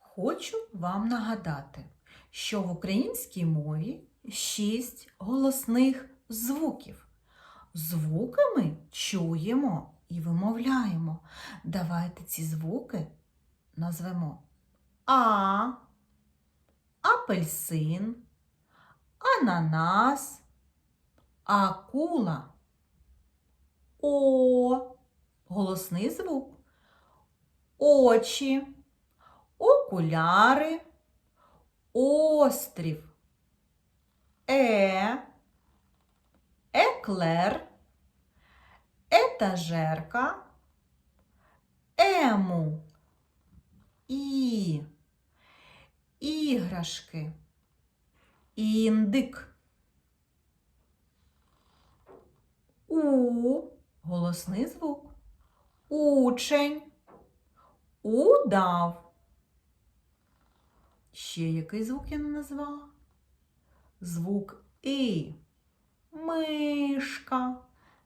Хочу вам нагадати, що в українській мові шість голосних звуків. Звуки ми чуємо і вимовляємо. Давайте ці звуки назвемо А, апельсин, ананас, акула, О, голосний звук, очі окуляри, острів, е, еклер, етажерка, ему, і, іграшки, індик, у, голосний звук, учень, удав. Ще який звук я не назвала? Звук І. Мишка,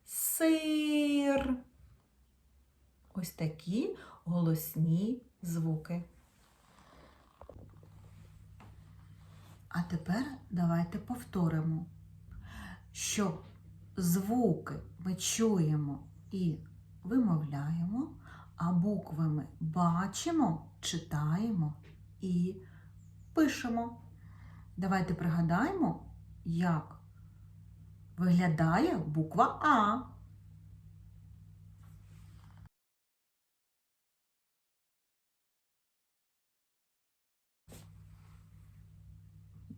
сир. Ось такі голосні звуки. А тепер давайте повторимо, що звуки ми чуємо і вимовляємо, а букви ми бачимо, читаємо і пишемо. Давайте пригадаємо, як виглядає буква А.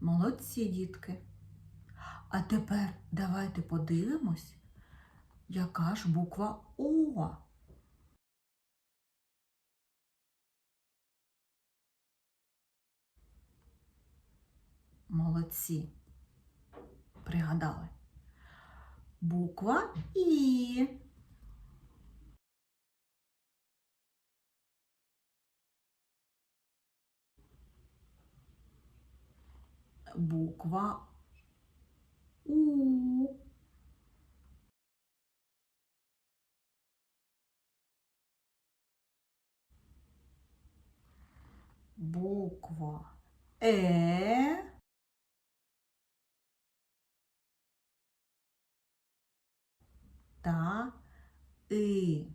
Молодці, дітки. А тепер давайте подивимось, яка ж буква О. Молодці. Пригадали. Буква І. Буква У. Буква Е. та и.